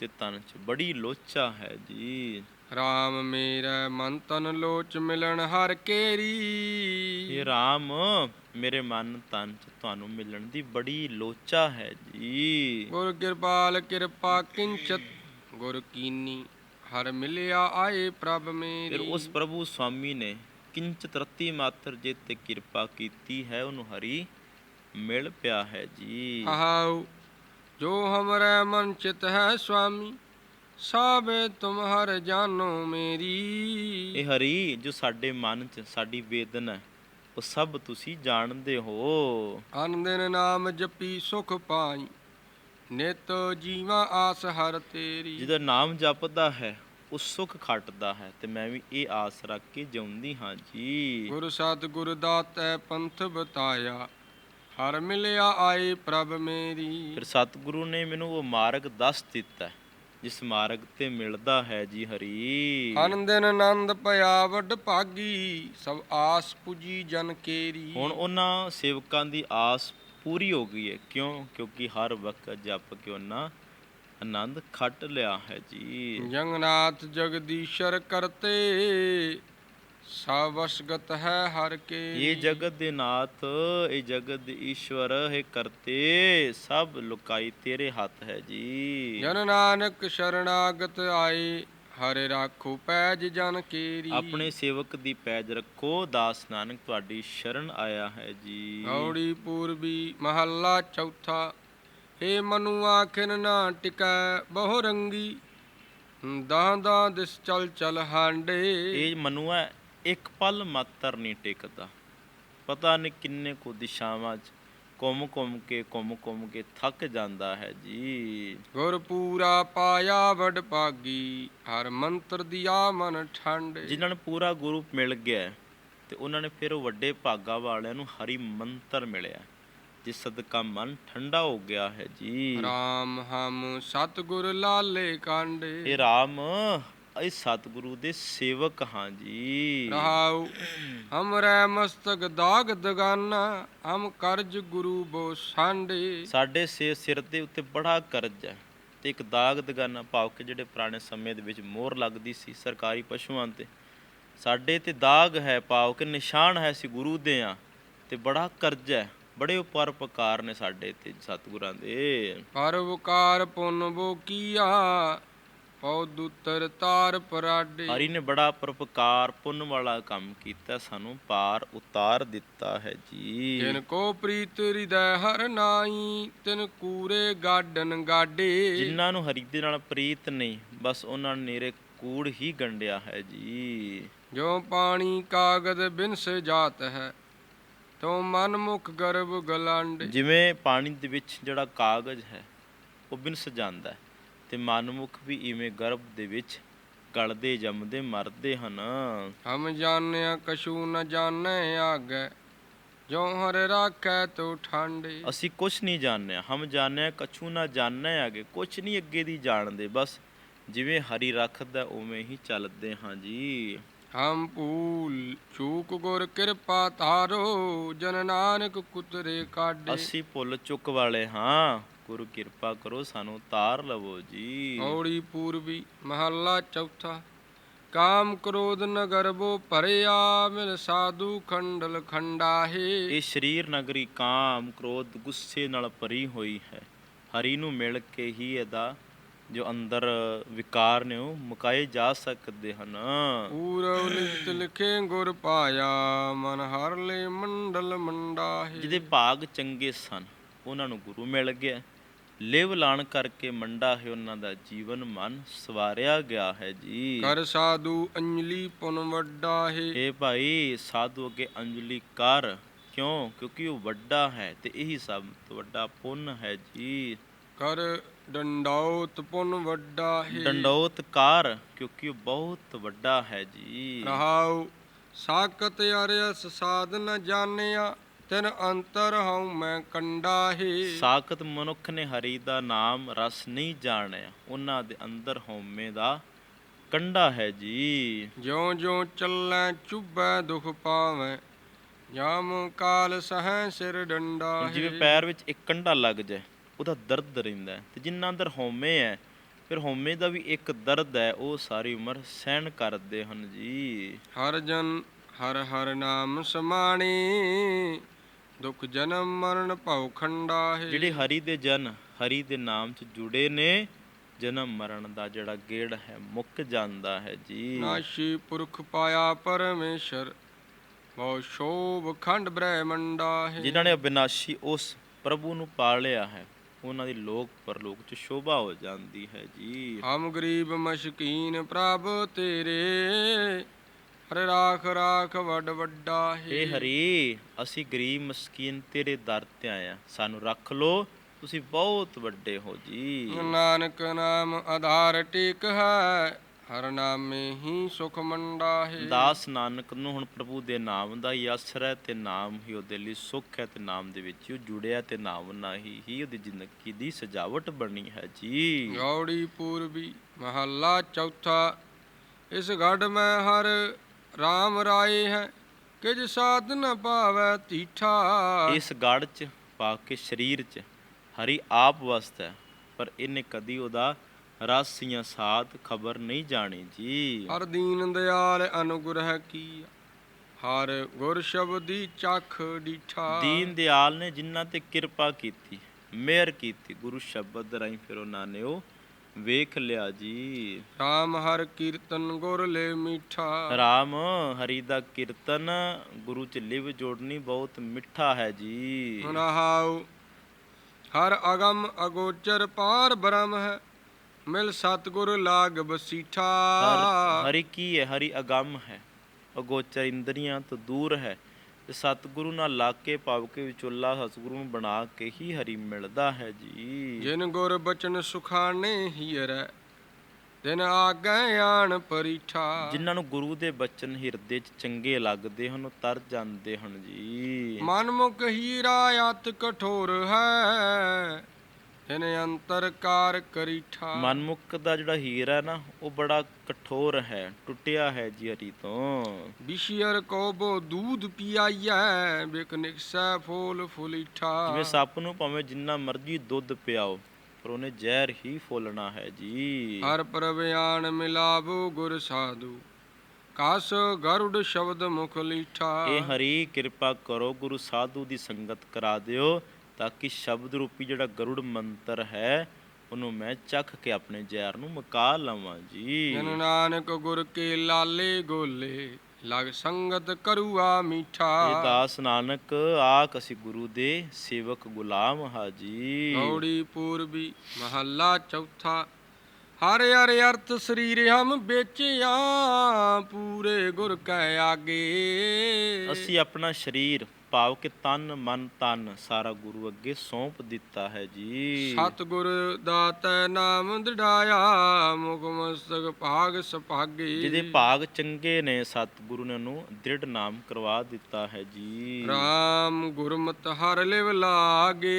ਤੇ ਤਨ 'ਚ ਬੜੀ ਲੋਚਾ ਹੈ ਜੀ। ਰਾਮ ਮੇਰਾ ਮਨ ਤਨ ਲੋਚ ਮਿਲਣ ਹਰ ਕੇਰੀ। ਇਹ ਰਾਮ ਮੇਰੇ ਮਨ ਤਨ 'ਚ ਤੁਹਾਨੂੰ ਮਿਲਣ ਦੀ ਬੜੀ ਲੋਚਾ ਹੈ ਜੀ। ਗੁਰ ਕਿਰਪਾਲ ਕਿਰਪਾ ਕਿੰਚਤ ਗੁਰ ਕੀਨੀ ਹਰ ਮਿਲਿਆ ਆਏ ਪ੍ਰਭ ਫਿਰ ਮੇਰੀ ਉਸ ਪ੍ਰਭੂ ਸੁਆਮੀ ਨੇ ਕਿੰਚਿਤ ਰਤੀ ਮਾਤਰ ਜੇ ਤੇ ਕਿਰਪਾ ਕੀਤੀ ਹੈ ਉਹਨੂੰ ਹਰੀ। ਮਿਲ ਪਿਆ ਹੈ ਜੀ। ਆਹਾਉ ਜੋ ਹਮਰੇ ਮਨ ਚਿਤ ਹੈ ਸੁਆਮੀ ਸਾਬੇ ਤੁਮ ਹਰ ਜਾਨੋ ਮੇਰੀ। ਇਹ ਹਰੀ ਜੋ ਸਾਡੇ ਮਨ 'ਚ ਸਾਡੀ ਵੇਦਨਾ ਹੈ, ਉਹ ਸਭ ਤੁਸੀਂ ਜਾਣਦੇ ਹੋ। ਅਨ ਦਿਨ ਨਾਮ ਜਪੀ ਸੁਖ ਪਾਈ ਨਿਤ ਜੀਵਾ ਆਸ ਹਰ ਤੇਰੀ। ਜਿਹਦਾ ਨਾਮ ਜਪਦਾ ਹੈ ਉਹ ਸੁਖ ਖੱਟਦਾ ਹੈ ਤੇ ਮੈਂ ਵੀ ਇਹ ਆਸ ਰੱਖ ਕੇ ਜਿਉਂਦੀ ਹਾਂ ਜੀ। ਗੁਰ ਸਤ ਗੁਰ ਦਾਤੈ ਪੰਥ ਬਤਾਇਆ ਹਰ ਮਿਲਿਆ ਆਏ ਪ੍ਰਭ ਮੇਰੀ। ਫਿਰ ਸਤਿਗੁਰੂ ਨੇ ਮੈਨੂੰ ਉਹ ਮਾਰਗ ਦੱਸ ਦਿੱਤਾ ਜਿਸ ਮਾਰਗ ਤੇ ਮਿਲਦਾ ਹੈ ਜੀ ਹਰੀ। ਅਨ ਦਿਨ ਆਨੰਦ ਭਇਆ ਵੱਡ ਭਾਗੀ ਸਭ ਆਸ ਪੁਜੀ ਜਨ ਕੇਰੀ। ਹੁਣ ਉਹਨਾਂ ਸੇਵਕਾਂ ਦੀ ਆਸ ਪੂਰੀ ਹੋ ਗਈ ਹੈ। ਕਿਉਂ? ਕਿਉਂਕਿ ਹਰ ਵਕਤ ਜਪ ਕੇ ਉਹਨਾਂ ਆਨੰਦ ਖੱਟ ਲਿਆ ਹੈ ਜੀ। ਜੰਗਨਾਥ ਜਗਦੀਸ਼ਰ ਕਰਤੇ ਸਵਸਗਤ ਹੈ ਹਰ ਕੇ। ਇਹ ਜਗਤ ਦੇ ਨਾਥ ਇਹ ਜਗਤ ਦੇ ਈਸ਼ਵਰ ਹੈ ਕਰਤੇ ਸਭ ਲੁਕਾਈ ਤੇਰੇ ਹੱਥ ਹੈ ਜੀ। ਜਨ ਨਾਨਕ ਸ਼ਰਣਾਗਤ ਆਏ ਹਰੇ ਰਾਖੋ ਪੈਜ ਜਨ ਕੇਰੀ। ਆਪਣੇ ਸੇਵਕ ਦੀ ਪੈਜ ਰੱਖੋ ਦਾਸ ਨਾਨਕ ਤੁਹਾਡੀ ਸ਼ਰਨ ਆਇਆ ਹੈ ਜੀ। ਗੌੜੀ ਪੂਰਬੀ ਮਹੱਲਾ ਚੌਥਾ ਏ ਮਨੁ ਆਖਿਨ ਨਾ ਟਿਕੈ ਬਹੁ ਰੰਗੀ ਦਾਂ ਦਾਂ ਦਿਸ ਚਲ ਚਲ ਹਾਂਡੇ। ਇਹ ਮਨੁਆ ਇੱਕ ਪਲ ਮਾਤਰ ਨਹੀਂ ਟਿਕਦਾ। ਪਤਾ ਨਹੀਂ ਕਿੰਨੇ ਕੁ ਦਿਸ਼ਾਵਾਂ 'ਚ ਘੁੰਮ ਘੁੰਮ ਕੇ ਘੁੰਮ ਘੁੰਮ ਕੇ ਥੱਕ ਜਾਂਦਾ ਹੈ ਜੀ। ਗੁਰ ਪੂਰਾ ਪਾਇਆ ਵਡ ਭਾਗੀ ਹਰ ਮੰਤਰ ਦਿਆ ਮਨ ਠੰਡੇ। ਜਿਨ੍ਹਾਂ ਨੂੰ ਪੂਰਾ ਗੁਰੂ ਮਿਲ ਗਿਆ ਤੇ ਉਹਨਾਂ ਨੇ ਫਿਰ ਉਹ ਵੱਡੇ ਭਾਗਾ ਵਾਲਿਆਂ ਨੂੰ ਹਰੀ ਮੰਤਰ ਮਿਲਿਆ ਜਿਸ ਸਦਕਾ ਮਨ ਠੰਡਾ ਹੋ ਗਿਆ ਹੈ ਜੀ। ਰਾਮ ਹਮ ਸਤਗੁਰ ਲਾਲੇ ਕਾਂਡੇ। ਇਹ ਰਾਮ ਇਹ ਸਤਿਗੁਰੂ ਦੇ ਸੇਵਕ ਹਾਂ ਜੀ। ਰਹਾਉ ਹਮਰੇ ਮਸਤਕ ਦਾਗ ਦਗਾਨਾ ਹਮ ਕਰਜ ਗੁਰੂ ਬੋ ਸਾਂਡੇ ਸਾਡੇ ਸੇ ਸਿਰ ਦੇ ਉੱਤੇ ਬੜਾ ਕਰਜ਼ ਹੈ ਤੇ ਇੱਕ ਦਾਗ ਦਗਾਨਾ ਭਾਵ ਕਿ ਜਿਹੜੇ ਪੁਰਾਣੇ ਸਮੇਂ ਦੇ ਵਿੱਚ ਮੋਹਰ ਲੱਗਦੀ ਸੀ ਸਰਕਾਰੀ ਪਸ਼ੂਆਂ ਤੇ। ਸਾਡੇ ਤੇ ਦਾਗ ਹੈ ਭਾਵ ਕਿ ਨਿਸ਼ਾਨ ਹੈ ਸੀ ਗੁਰੂ ਦੇ ਆ ਤੇ ਬੜਾ ਕਰਜ਼ ਹੈ। ਬੜੇ ਉਪਰਪਕਾਰ ਨੇ ਸਾਡੇ ਤੇ ਸਤਿਗੁਰਾਂ ਦੇ। ਪਰਵਕਾਰ ਪੁੰਨ ਬੋ ਕੀਆ ਪੌਦ ਉਤਰ ਤਾਰ ਪਰਾਡੇ। ਹਰੀ ਨੇ ਬੜਾ ਪਰਪਕਾਰ ਪੁੰਨ ਵਾਲਾ ਕੰਮ ਕੀਤਾ ਸਾਨੂੰ ਪਾਰ ਉਤਾਰ ਦਿੱਤਾ ਹੈ ਜੀ। ਜਿਨ ਕੋ ਪ੍ਰੀਤ ਹਿਰਦੈ ਹਰ ਨਾਈ ਤਿਨ ਕੂਰੇ ਗਾਡਨ ਗਾਡੇ ਜਿਨ੍ਹਾਂ ਨੂੰ ਹਰੀ ਦੇ ਨਾਲ ਪ੍ਰੀਤ ਨਹੀਂ ਬਸ ਉਹਨਾਂ ਨੇ ਨੇਰੇ ਕੂੜ ਹੀ ਗੰਡਿਆ ਹੈ ਜੀ। ਜੋ ਪਾਣੀ ਕਾਗਦ ਬਿਨਸ ਜਾਤ ਹੈ ਤੋ ਮਨ ਮੁਖ ਗਰਭ ਗਲਾਂਡੇ ਜਿਵੇਂ ਪਾਣੀ ਦੇ ਵਿੱਚ ਜਿਹੜਾ ਕਾਗਜ਼ ਹੈ ਉਹ ਬਿਨਸ ਜਾਂਦਾ ਹੈ। ਤੇ ਮਨਮੁਖ ਵੀ ਇਵੇਂ ਗਰਭ ਦੇ ਵਿੱਚ ਗਲਦੇ ਜੰਮਦੇ ਮਰਦੇ ਹਨ। ਹਮ ਜਾਣਿਆ ਕਛੂ ਨ ਜਾਣੈ ਆਗੈ ਜੋ ਹਰ ਰਾਖੈ ਤੋ ਠਾਂਡੇ। ਅਸੀਂ ਕੁਝ ਨਹੀਂ ਜਾਣਿਆ ਹਮ ਜਾਣਿਆ ਕਛੂ ਨਾ ਜਾਣਨਾ ਆਗੇ ਕੁਝ ਨਹੀਂ ਅੱਗੇ ਦੀ ਜਾਣਦੇ ਬਸ ਜਿਵੇਂ ਹਰੀ ਰੱਖਦਾ ਉਵੇਂ ਹੀ ਚੱਲਦੇ ਹਾਂ ਜੀ। ਹਮ ਭੂਲ ਚੂਕ ਗੁਰ ਕਿਰਪਾ ਤਾਰੋ ਜਨ ਨਾਨਕ ਕੁਤਰੇ ਕਾਢੇ। ਅਸੀਂ ਭੁੱਲ ਚੁੱਕ ਵਾਲੇ ਹਾਂ। ਗੁਰੂ ਕਿਰਪਾ ਕਰੋ ਸਾਨੂੰ ਤਾਰ ਲਵੋ ਜੀ। ਔੜੀ ਪੂਰਬੀ ਮਹੱਲਾ ਚੌਥਾ ਕਾਮ ਕ੍ਰੋਧ ਨ ਗਰਬੋ ਭਰਿਆ ਮਿਲ ਸਾਧੂ ਖੰਡਲ ਖੰਡਾਹੇ। ਇਹ ਸਰੀਰ ਨਗਰੀ ਕਾਮ ਕ੍ਰੋਧ ਗੁੱਸੇ ਨਾਲ ਭਰੀ ਹੋਈ ਹੈ। ਹਰੀ ਨੂੰ ਮਿਲ ਕੇ ਹੀ ਇਹਦਾ ਜੋ ਅੰਦਰ ਵਿਕਾਰ ਨੇ ਉਹ ਮੁਕਾਏ ਜਾ ਸਕਦੇ ਹਨ। ਪੂਰਵ ਲਿਖਤ ਲਿਖੇ ਗੁਰ ਪਾਇਆ ਮਨ ਹਰ ਲੈ ਮੰਡਲ ਮੰਡਾਹੇ। ਜਿਹਦੇ ਭਾਗ ਚੰਗੇ ਸਨ ਉਹਨਾਂ ਨੂੰ ਗੁਰੂ ਮਿਲ ਗਿਆ। ਲਿਵ ਲਾਣ ਕਰਕੇ ਮੰਡਾ ਹੈ ਉਹਨਾਂ ਦਾ ਜੀਵਨ ਮਨ ਸਵਾਰਿਆ ਗਿਆ ਹੈ ਜੀ। ਕਰ ਸਾਧੂ ਅੰਜਲੀ ਪੁਨ ਵੱਡਾ ਹੈ। ਇਹ ਭਾਈ ਸਾਧੂ ਅੱਗੇ ਅੰਜਲੀ ਕਰ। ਕਿਉਂ? ਕਿਉਂਕਿ ਉਹ ਵੱਡਾ ਹੈ ਤੇ ਇਹੀ ਸਭ ਤੋਂ ਵੱਡਾ ਪੁੰਨ ਹੈ ਜੀ। ਕਰ ਡੰਡਾਉਤ ਪੁਨ ਵੱਡਾ ਹੈ। ਡੰਡੋਤ ਕਾਰ ਕਿਉਂਕਿ ਉਹ ਬਹੁਤ ਵੱਡਾ ਹੈ ਜੀ। ਰਹਾਉ ਸਾਕਤ ਅਰਿਆਸ ਸਾਧ ਨ ਜਾਣਿਆ। ਤਿਨ ਅੰਤਰ ਹਉ ਮੈਂ ਕੰਡਾ ਹੈ। ਸਾਖਤ ਮਨੁੱਖ ਨੇ ਹਰੀ ਦਾ ਨਾਮ ਰਸ ਨਹੀਂ ਜਾਣਿਆ। ਉਹਨਾਂ ਦੇ ਅੰਦਰ ਹਉਮੈ ਦਾ ਕੰਡਾ ਹੈ ਜੀ। ਜਿਉ ਜਿਉ ਚੱਲੈ ਚੁੱਬੈ ਦੁਖ ਪਾਵੈ ਜਾਮ ਕਾਲ ਸਹੈ ਸਿਰ ਡੰਡਾ ਜਿਵੇਂ ਪੈਰ ਵਿੱਚ ਇੱਕ ਕੰਡਾ ਲੱਗ ਜਾਏ ਉਹਦਾ ਦਰਦ ਰਹਿੰਦਾ ਤੇ ਜਿੰਨਾ ਅੰਦਰ ਹਉਮੈ ਹੈ ਫਿਰ ਹਉਮੈ ਦਾ ਵੀ ਇੱਕ ਦਰਦ ਹੈ ਉਹ ਸਾਰੀ ਉਮਰ ਸਹਿਣ ਕਰਦੇ ਹਨ ਜੀ। ਹਰ ਜਨ ਹਰ ਹਰ ਨਾਮ ਸਮਾਣੀ। ਦੁਖ ਜਨਮ ਮਰਨ ਭਉ ਖੰਡਾ ਹੈ ਜਿਹੜੇ ਹਰੀ ਦੇ ਜਨ ਹਰੀ ਦੇ ਨਾਮ 'ਚ ਜੁੜੇ ਨੇ ਜਨਮ ਮਰਨ ਦਾ ਜਿਹੜਾ ਗੇੜ ਹੈ ਮੁੱਕ ਜਾਂਦਾ ਹੈ ਜੀ। ਨਾਸ਼ੀ ਪੁਰਖ ਪਾਇਆ ਪਰਮੇਸ਼ਰ ਬਹੁ ਸ਼ੋਭ ਖੰਡ ਬ੍ਰਹਮੰਡਾ ਹੈ ਜਿਨ੍ਹਾਂ ਨੇ ਅਬਿਨਾਸ਼ੀ ਉਸ ਪ੍ਰਭੂ ਨੂੰ ਪਾਲਿਆ ਹੈ ਉਹਨਾਂ ਦੀ ਲੋਕ ਪਰਲੋਕ 'ਚ ਸ਼ੋਭਾ ਹੋ ਜਾਂਦੀ ਹੈ ਜੀ। ਹਮ ਗਰੀਬ ਮਸ਼ਕੀਨ ਪ੍ਰਭ ਤੇਰੇ ਹਰੇ ਰਾਖ ਰਾਖ ਵੱਡ ਵੱਡਾ ਹੈ। ਏ ਹਰੀ ਅਸੀਂ ਗਰੀਬ ਮਸਕੀਨ ਤੇਰੇ ਦਰ ਤੇ ਆਏ ਆ ਸਾਨੂੰ ਰੱਖ ਲੋ ਤੁਸੀਂ ਬਹੁਤ ਵੱਡੇ ਹੋ ਜੀ। ਨਾਨਕ ਨਾਮ ਆਧਾਰ ਟੇਕ ਹੈ ਹਰ ਨਾਮੇ ਹੀ ਸੁਖ ਮੰਡਾ ਹੈ। ਦਾਸ ਨਾਨਕ ਨੂੰ ਹੁਣ ਪ੍ਰਭੂ ਦੇ ਨਾਮ ਦਾ ਹੀ ਆਸਰਾ ਹੈ ਤੇ ਨਾਮ ਹੀ ਉਹਦੇ ਲਈ ਸੁੱਖ ਹੈ ਤੇ ਨਾਮ ਦੇ ਵਿੱਚ ਉਹ ਜੁੜਿਆ ਤੇ ਨਾਮ ਨਾਲ ਹੀ ਹੀ ਉਹਦੀ ਜ਼ਿੰਦਗੀ ਦੀ ਸਜਾਵਟ ਬਣੀ ਹੈ ਜੀ। ਗੌੜੀ ਪੂਰਬੀ ਮਹੱਲਾ ਚੌਥਾ ਇਸ ਗੜ ਮੈਂ ਹਰ RAM ਰਾਏ ਹੈ ਕਿਜ ਸਾਧ ਨ ਪਾਵੈ ਤੀਠਾ। ਇਸ ਗੜ 'ਚ ਪਾ ਕੇ ਸਰੀਰ 'ਚ ਹਰੀ ਆਪ ਵਸਤ ਹੈ ਪਰ ਇਹਨੇ ਕਦੀ ਉਹਦਾ ਰਸ ਜਾਂ ਸਾਧ ਖਬਰ ਨਹੀਂ ਜਾਣੀ ਜੀ। ਹਰ ਦੀਨ ਦਿਆਲ ਅਨੁਗ੍ਰਹ ਕੀ ਹਰ ਗੁਰ ਸ਼ਬਦੀ ਚਖ ਡੀਠਾ। ਦੀਨ ਦਿਆਲ ਨੇ ਜਿਨ੍ਹਾਂ ਤੇ ਕਿਰਪਾ ਕੀਤੀ ਮਿਹਰ ਕੀਤੀ ਗੁਰੂ ਸ਼ਬਦ ਰਾਹੀਂ ਫਿਰ ਉਹਨਾਂ ਨੇ ਉਹ ਵੇਖ ਲਿਆ ਜੀ। RAM ਹਰ ਕੀਰਤਨ ਗੁਰ ਲੈ ਮੀਠਾ। ਰਾਮ ਹਰੀ ਦਾ ਕੀਰਤਨ ਗੁਰੂ ਚ ਲਿਵ ਜੋੜਨੀ ਬਹੁਤ ਮਿੱਠਾ ਹੈ ਜੀ। ਰਹਾਉ ਹਰ ਅਗਮ ਅਗੋਚਰ ਪਾਰ ਬ੍ਰਹਮ ਹੈ ਮਿਲ ਸਤਗੁਰ ਲਾਗ ਬਸੀਠਾ ਹਰ- ਹਰੀ ਕੀ ਹੈ ਹਰੀ ਅਗੰਮ ਹੈ ਅਗੋਚਰ ਇੰਦਰੀਆਂ ਤੋਂ ਦੂਰ ਹੈ। ਤੇ ਸਤਿਗੁਰੂ ਨਾਲ ਲਾ ਕੇ ਪਾਵ ਕੇ ਵਿਚੋਲਾ ਸਤਿਗੁਰੂ ਨੂੰ ਬਣਾ ਕੇ ਹੀ ਹਰੀ ਮਿਲਦਾ ਹੈ ਜੀ। ਜਿਨ ਗੁਰ ਬਚਨ ਸੁਖਾਣੇ ਹੀਰੈ ਦਿਨ ਆਗੈ ਆਣ ਪਰੀਠਾ। ਜਿਨ੍ਹਾਂ ਨੂੰ ਗੁਰੂ ਦੇ ਬਚਨ ਹਿਰਦੇ 'ਚ ਚੰਗੇ ਲੱਗਦੇ ਹਨ ਉਹ ਤਰ ਜਾਂਦੇ ਹਨ ਜੀ। ਮਨ ਮੁਖ ਹੀਰਾ ਅਤ ਕਠੋਰ ਹੈ ਦਿਨ ਅੰਤਰ ਕਾਰ ਕਰੀਠਾ ਮਨਮੁਖ ਦਾ ਜਿਹੜਾ ਹੀਰ ਹੈ ਨਾ ਉਹ ਬੜਾ ਕਠੋਰ ਹੈ ਟੁੱਟਿਆ ਹੈ ਜੀ ਹਰੀ ਤੋਂ। ਵਿਸ਼ਿਅਰ ਕੋ ਬੋ ਦੂਧ ਪਿਆਈਐ ਬਿਕ ਨਿਕਸੈ ਫੋਲ ਫੁਲੀਠਾ ਜਿਵੇਂ ਸੱਪ ਨੂੰ ਭਾਵੇਂ ਜਿੰਨਾ ਮਰਜ਼ੀ ਦੁੱਧ ਪਿਆਓ ਪਰ ਉਹਨੇ ਜ਼ਹਿਰ ਹੀ ਫੋਲਣਾ ਹੈ ਜੀ। ਹਰ ਪ੍ਰਵਿਆਨ ਮਿਲਾਵੋ ਗੁਰ ਸਾਧੂ। ਕਾਸ ਗਰੁੜ ਸ਼ਬਦ ਮੁਖ ਲੀਠਾ। ਇਹ ਹਰੀ ਕਿਰਪਾ ਕਰੋ ਗੁਰੂ ਸਾਧੂ ਦੀ ਸੰਗਤ ਕਰਾ ਦਿਓ। ਤਾਂ ਕਿ ਸ਼ਬਦ ਰੂਪੀ ਜਿਹੜਾ ਗਰੁੜ ਮੰਤਰ ਹੈ ਉਹਨੂੰ ਮੈਂ ਚੱਖ ਕੇ ਆਪਣੇ ਜ਼ਹਿਰ ਨੂੰ ਮੁਕਾ ਲਵਾਂ ਜੀ। ਜਨ ਨਾਨਕ ਗੁਰ ਕੇ ਲਾਲੇ ਗੋਲੇ ਲਗ ਸੰਗਤ ਕਰੂਆ ਮੀਠਾ। ਇਹ ਦਾਸ ਨਾਨਕ ਆਖ ਅਸੀਂ ਗੁਰੂ ਦੇ ਸੇਵਕ ਗੁਲਾਮ ਹਾਜੀ ਗੌੜੀ ਪੂਰਬੀ ਮਹੱਲਾ ਚੌਥਾ ਹਰ ਹਰ ਅਰਥ ਸਰੀਰ ਹਮ ਵੇਚਿਆ ਪੂਰੇ ਗੁਰ ਕੈ ਆਗੇ। ਅਸੀਂ ਆਪਣਾ ਸਰੀਰ ਭਾਵ ਕਿ ਤਨ ਮਨ ਤਨ ਸਾਰਾ ਗੁਰੂ ਅੱਗੇ ਸੌਂਪ ਦਿੱਤਾ ਹੈ ਜੀ। ਸਤਿਗੁਰ ਦਾਤੈ ਨਾਮ ਦ੍ਰਿੜਾਇਆ ਮੁਖ ਮਸਤਕ ਭਾਗ ਸਭਾਗੇ। ਜਿਹਦੇ ਭਾਗ ਚੰਗੇ ਨੇ ਸਤਿਗੁਰੂ ਨੇ ਉਹਨੂੰ ਦ੍ਰਿੜ ਨਾਮ ਕਰਵਾ ਦਿੱਤਾ ਹੈ ਜੀ। ਰਾਮ ਗੁਰਮਤਿ ਹਰ ਲਿਵ ਲਾਗੇ।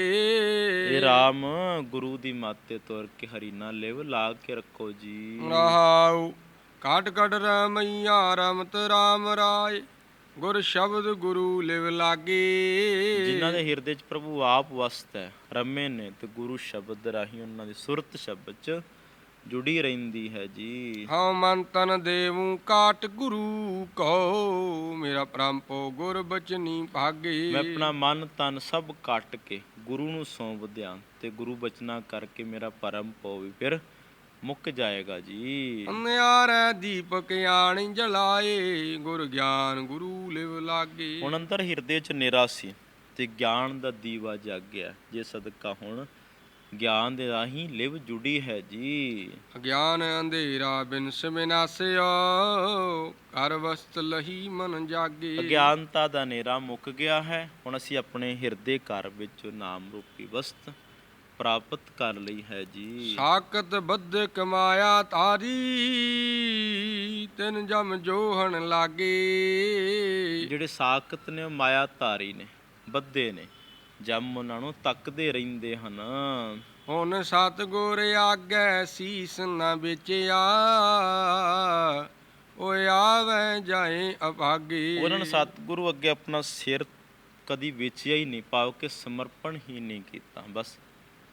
ਇਹ RAM ਗੁਰੂ ਦੀ ਮਾਤੇ ਤੁਰ ਕੇ ਹਰੀ ਨਾਲ ਲਿਵ ਲਾ ਕੇ ਰੱਖੋ ਜੀ। ਰਹਾਉ ਕਾਟ ਕਾਟ ਰਮਈਆ ਰਮਤ ਰਾਮ ਰਾਏ। ਗੁਰ ਸ਼ਬਦ ਗੁਰੂ ਲਿਵ ਲਾਗੇ। ਜਿਨ੍ਹਾਂ ਦੇ ਹਿਰਦੇ 'ਚ ਪ੍ਰਭੂ ਆਪ ਵਸਤ ਹੈ ਰਮੇ ਨੇ ਤੇ ਗੁਰੂ ਸ਼ਬਦ ਰਾਹੀਂ ਉਹਨਾਂ ਦੀ ਸੁਰਤ ਸ਼ਬਦ 'ਚ ਜੁੜੀ ਰਹਿੰਦੀ ਹੈ ਜੀ। ਹਉ ਮਨ ਤਨ ਦੇਵੂ ਕਾਟ ਗੁਰੂ ਕੋ ਮੇਰਾ ਪ੍ਰੰਪੋ ਗੁਰ ਬਚਨੀ ਭਾਗੇ। ਮੈਂ ਆਪਣਾ ਮਨ ਤਨ ਸਭ ਕੱਟ ਕੇ ਗੁਰੂ ਨੂੰ ਸੌਂਪ ਦਿਆਂ ਤੇ ਗੁਰੂ ਬਚਨਾ ਕਰਕੇ ਮੇਰਾ ਪਰਮ ਪਉ ਵੀ ਫਿਰ ਮੁੱਕ ਜਾਏਗਾ ਜੀ। ਅੰਧਿਆਰੈ ਦੀਪਕ ਆਣੀ ਜਲਾਏ ਗੁਰ ਗਿਆਨ ਗੁਰੂ ਲਿਵ ਲਾਗੇ। ਹੁਣ ਅੰਦਰ ਹਿਰਦੇ 'ਚ ਨਿਰਾ ਸੀ ਤੇ ਗਿਆਨ ਦਾ ਦੀਵਾ ਜਾਗ ਗਿਆ। ਜੇ ਸਦਕਾ ਹੁਣ ਗਿਆਨ ਦੇ ਰਾਹੀਂ ਲਿਵ ਜੁੜੀ ਹੈ ਜੀ। ਅਗਿਆਨ ਅੰਧੇਰਾ ਬਿਨਸ ਬਿਨਾਸਿਓ ਕਰ ਵਸਤ ਲਹੀ ਮਨ ਜਾਗੇ। ਅਗਿਆਨਤਾ ਦਾ ਨੇਰਾ ਮੁੱਕ ਗਿਆ ਹੈ। ਹੁਣ ਅਸੀਂ ਆਪਣੇ ਹਿਰਦੇ ਘਰ ਵਿੱਚ ਨਾਮ ਰੂਪੀ ਵਸਤ ਪ੍ਰਾਪਤ ਕਰ ਲਈ ਹੈ ਜੀ। ਸਾਕਤ ਬੱਧ ਕਮਾਇਆ ਤਾਰੀ ਤਿਨ ਜਮ ਜੋਹਣ ਲਾਗੇ। ਜਿਹੜੇ ਸਾਖਤ ਨੇ ਉਹ ਮਾਇਆ ਧਾਰੀ ਨੇ ਬੱਧੇ ਨੇ। ਜਮ ਉਹਨਾਂ ਨੂੰ ਤੱਕਦੇ ਰਹਿੰਦੇ ਹਨ। ਹੁਣ ਸਤਗੁਰ ਆਗੇ ਸੀਸ ਨਾ ਵਿਚਿਆ ਓਏ ਆਵੇ ਜਾਏ ਅਭਾਗੇ। ਉਹਨਾਂ ਨੇ ਸਤਿਗੁਰੂ ਅੱਗੇ ਆਪਣਾ ਸਿਰ ਕਦੀ ਵੇਚਿਆ ਹੀ ਨਹੀਂ ਪਾਉ ਕਿ ਸਮਰਪਣ ਹੀ ਨਹੀਂ ਕੀਤਾ। ਬਸ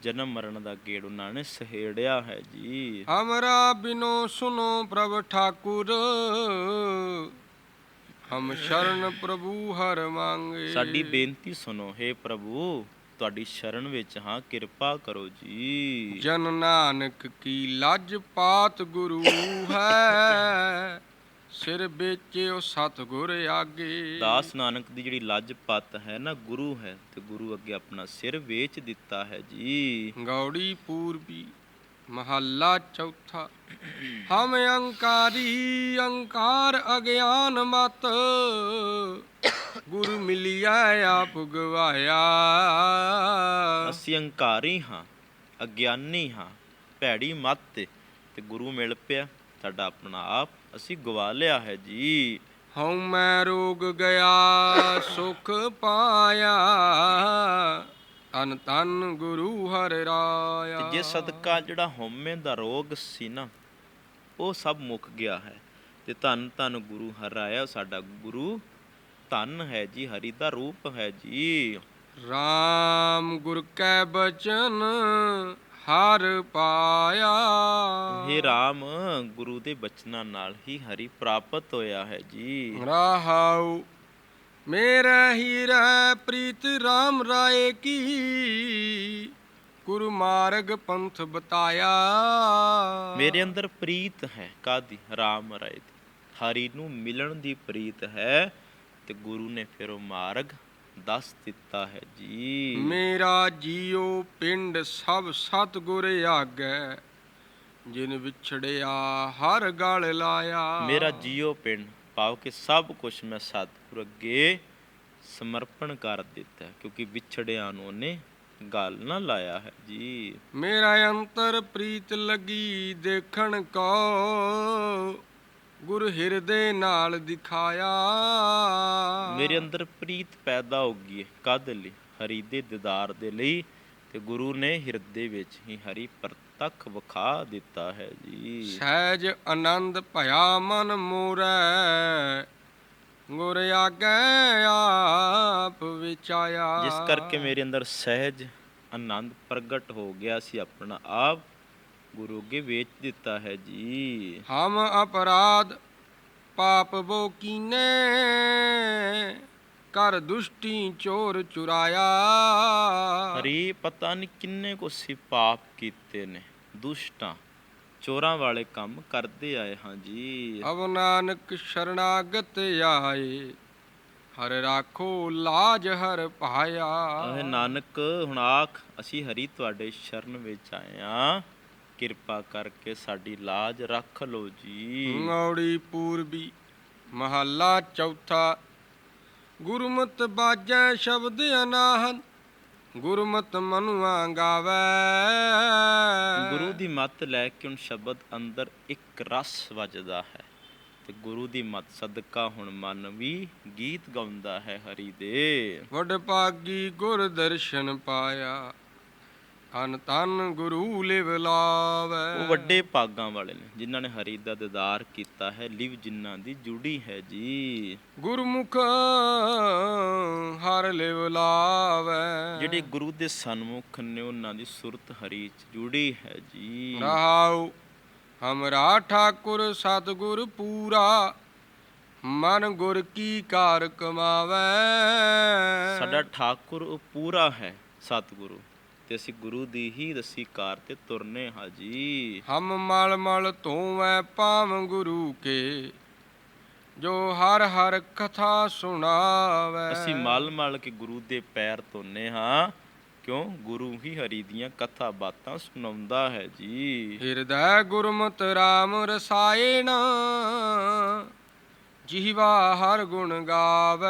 ਜਨਮ ਮਰਨ ਦਾ ਗੇੜ ਉਹਨਾਂ ਨੇ ਸਹੇੜਿਆ ਹੈ ਜੀ। ਹਮਰਾ ਬਿਨੋ ਸੁਨੋ ਪ੍ਰਭ ਠਾਕੁਰ ਹਮ ਸ਼ਰਨ ਪ੍ਰਭੂ ਹਰ ਮੰਗੇ। ਸਾਡੀ ਬੇਨਤੀ ਸੁਣੋ हे ਪ੍ਰਭੂ ਤੁਹਾਡੀ ਸ਼ਰਨ ਵਿੱਚ ਹਾਂ ਕਿਰਪਾ ਕਰੋ ਜੀ। ਜਨ ਨਾਨਕ ਕੀ ਲੱਜ ਪਾਤ ਗੁਰੂ ਹੈ ਸਿਰ ਵੇਚਿਓ ਸਤਗੁਰ ਆਗੇ। ਦਾਸ ਨਾਨਕ ਦੀ ਜਿਹੜੀ ਲੱਜ ਪੱਤ ਹੈ ਨਾ ਗੁਰੂ ਹੈ ਤੇ ਗੁਰੂ ਅੱਗੇ ਆਪਣਾ ਸਿਰ ਵੇਚ ਦਿੱਤਾ ਹੈ ਜੀ। ਗੌੜੀ ਪੂਰਬੀ ਮਹੱਲਾ ਚੌਥਾ। ਹਮ ਅੰਕਾਰੀ ਅੰਕਾਰ ਅਗਿਆਨ ਮਤ। ਗੁਰ ਮਿਲਿਆ ਆਪ ਗਵਾਇਆ। ਅਸੀਂ ਹੰਕਾਰੀ ਹਾਂ ਅਗਿਆਨੀ ਹਾਂ ਭੈੜੀ ਮੱਤ ਤੇ ਗੁਰੂ ਮਿਲ ਪਿਆ ਸਾਡਾ ਆਪਣਾ ਆਪ ਅਸੀਂ ਗਵਾ ਲਿਆ ਹੈ ਜੀ। ਹਉ ਮੈਂ ਰੋਗ ਗਿਆ ਸੁਖ ਪਾਇਆ ਤਨ ਤਨ ਗੁਰੂ ਹਰ ਰਾਇਆ। ਤੇ ਜੇ ਸਦਕਾ ਜਿਹੜਾ ਹਉਮੈ ਦਾ ਰੋਗ ਸੀ ਨਾ ਉਹ ਸਭ ਮੁੱਕ ਗਿਆ ਹੈ। ਤੇ ਧੰਨ ਧੰਨ ਗੁਰੂ ਹਰਾਇਆ ਸਾਡਾ ਗੁਰੂ ਧੰਨ ਹੈ ਜੀ ਹਰੀ ਦਾ ਰੂਪ ਹੈ ਜੀ। ਰਾਮ ਗੁਰ ਕੈ ਬਚਨ ਹਰ ਪਾਇਆ। हे ਰਾਮ ਗੁਰੂ ਦੇ ਬਚਨਾਂ ਨਾਲ ਹੀ ਹਰੀ ਪ੍ਰਾਪਤ ਹੋਇਆ ਹੈ ਜੀ। ਰਹਾਉ ਮੇਰਾ ਹੀਰਾ ਪ੍ਰੀਤ RAM ਰਾਏ ਕੀ। ਗੁਰੂ ਮਾਰਗ ਪੰਥ ਬਤਾਇਆ। ਮੇਰੇ ਅੰਦਰ ਪ੍ਰੀਤ ਹੈ ਕਾਦੀ? ਰਾਮ ਰਾਏ ਦੀ। ਹਰੀ ਨੂੰ ਮਿਲਣ ਦੀ ਪ੍ਰੀਤ ਹੈ ਤੇ ਗੁਰੂ ਨੇ ਫਿਰ ਉਹ ਮਾਰਗ ਦੱਸ ਦਿੱਤਾ ਹੈ ਜੀ। ਮੇਰਾ ਜੀਉ ਪਿੰਡ ਸਭ ਸਤਗੁਰ ਆਗੈ ਜਿਨ ਵਿਛੜਿਆ ਹਰ ਗਲ ਲਾਇਆ। ਮੇਰਾ ਜੀਓ ਪਿੰਡ ਭਾਵ ਕਿ ਸਭ ਕੁਝ ਮੈਂ ਸਤਿਗੁਰ ਅੱਗੇ ਸਮਰਪਣ ਕਰ ਦਿੱਤਾ ਕਿਉਂਕਿ ਵਿਛੜਿਆਂ ਨੂੰ ਉਹਨੇ ਗੱਲ ਨਾ ਲਾਇਆ ਹੈ ਜੀ। ਮੇਰਾ ਅੰਤਰ ਪ੍ਰੀਤ ਲੱਗੀ ਦੇਖਣ ਕੋ ਗੁਰ ਹਿਰਦੇ ਨਾਲ ਦਿਖਾਇਆ। ਮੇਰੇ ਅੰਦਰ ਪ੍ਰੀਤ ਪੈਦਾ ਹੋ ਗਈ ਹੈ ਕਦ ਲਈ? ਹਰੀ ਦੇ ਦੀਦਾਰ ਦੇ ਲਈ ਤੇ ਗੁਰੂ ਨੇ ਹਿਰਦੇ ਵਿੱਚ ਹੀ ਹਰੀ ਪ੍ਰਤੱਖ ਵਿਖਾ ਦਿੱਤਾ ਹੈ ਜੀ। ਸਹਿਜ ਆਨੰਦ ਭਇਆ ਮਨ ਮੋਰੈ ਗੁਰ ਆਗੈ ਆਪ ਵਿਚਾਇਆ। ਜਿਸ ਕਰਕੇ ਮੇਰੇ ਅੰਦਰ ਸਹਿਜ ਆਨੰਦ ਪ੍ਰਗਟ ਹੋ ਗਿਆ ਸੀ ਆਪਣਾ ਆਪ। ਗੁਰੂ ਅੱਗੇ ਵੇਚ ਦਿੱਤਾ ਹੈ ਜੀ। ਹਮ ਅਪਰਾਧ ਪਾਪ ਬੋ ਕੀਨੇ ਕਰ ਦੁਸ਼ਟੀ ਚੋਰ ਚੁਰਾਇਆ। ਹਰੀ ਪਤਾ ਨਹੀਂ ਕਿੰਨੇ ਕੋ ਸੀ ਪਾਪ ਕੀਤੇ ਨੇ। ਦੁਸ਼ਟਾਂ ਚੋਰਾਂ ਵਾਲੇ ਕੰਮ ਕਰਦੇ ਆਏ ਹਾਂ ਜੀ। ਅਬ ਨਾਨਕ ਸ਼ਰਨਾਗਤ ਆਏ ਹਰ ਰਾਖੋ ਲਾਜ ਹਰ ਪਾਇਆ। ਨਾਨਕ ਹੁਣ ਆਖ ਅਸੀਂ ਹਰੀ ਤੁਹਾਡੇ ਸ਼ਰਨ ਵਿੱਚ ਆਏ ਆ ਕਿਰਪਾ ਕਰਕੇ ਸਾਡੀ ਲਾਜ ਰੱਖ ਲਓ ਜੀ। ngੌੜੀ ਪੂਰਬੀ ਮਹੱਲਾ ਚੌਥਾ। ਗੁਰਮਤਿ ਬਾਜੈ ਸ਼ਬਦ ਅਨਾਹਦ ਗੁਰਮਤਿ ਮਨੁਆ ਗਾਵੇ ਗੁਰੂ ਦੀ ਮੱਤ ਲੈ ਕੇ ਹੁਣ ਸ਼ਬਦ ਅੰਦਰ ਇੱਕ ਰਸ ਵੱਜਦਾ ਹੈ। ਤੇ ਗੁਰੂ ਦੀ ਮੱਤ ਸਦਕਾ ਹੁਣ ਮਨ ਵੀ ਗੀਤ ਗਾਉਂਦਾ ਹੈ ਹਰੀ ਦੇ। ਵਡ ਭਾਗੀ ਗੁਰ ਦਰਸ਼ਨ ਪਾਇਆ। ਤਨ ਤਨ ਗੁਰੂ ਲਿਵ ਲਾਵੇ। ਉਹ ਵੱਡੇ ਭਾਗਾਂ ਵਾਲੇ ਨੇ ਜਿਨ੍ਹਾਂ ਨੇ ਹਰੀ ਦਾ ਦੀਦਾਰ ਕੀਤਾ ਹੈ ਲਿਵ ਜਿਨ੍ਹਾਂ ਦੀ ਜੁੜੀ ਹੈ ਜੀ। ਗੁਰਮੁਖ ਹਰ ਲਿਵ ਲਾਵੇ। ਜਿਹੜੇ ਗੁਰੂ ਦੇ ਸਨਮੁਖ ਨੇ ਉਹਨਾਂ ਦੀ ਸੁਰਤ ਹਰੀ ਚ ਜੁੜੀ ਹੈ ਜੀ। ਰਹਾਉ ਹਮਰਾ ਠਾਕੁਰ ਸਤਗੁਰ ਪੂਰਾ ਮਨ ਗੁਰ ਕੀ ਕਾਰ ਕਮਾਵੇ। ਸਾਡਾ ਠਾਕੁਰ ਪੂਰਾ ਹੈ ਸਤਿਗੁਰੂ। ਤੇ ਅਸੀਂ ਗੁਰੂ ਦੀ ਹੀ ਦੱਸੀ ਕਾਰ ਤੇ ਤੁਰਨੇ ਹਾਂ ਜੀ। ਹਮ ਮਲ ਮਲ ਧੋਵੈ ਪਾਵ ਗੁਰੂ ਕੇ ਜੋ ਹਰ ਹਰ ਕਥਾ ਸੁਣਾਵੈ। ਅਸੀਂ ਮਲ ਮਲ ਕੇ ਗੁਰੂ ਦੇ ਪੈਰ ਧੋਨੇ ਹਾਂ ਕਿਉਂ? ਗੁਰੂ ਹੀ ਹਰੀ ਦੀਆਂ ਕਥਾ ਬਾਤਾਂ ਸੁਣਾਉਂਦਾ ਹੈ ਜੀ। ਹਿਰਦੈ ਗੁਰਮਤਿ ਰਾਮ ਰਸਾਇਣ ਜੀਵਾ ਹਰ ਗੁਣ ਗਾਵੈ।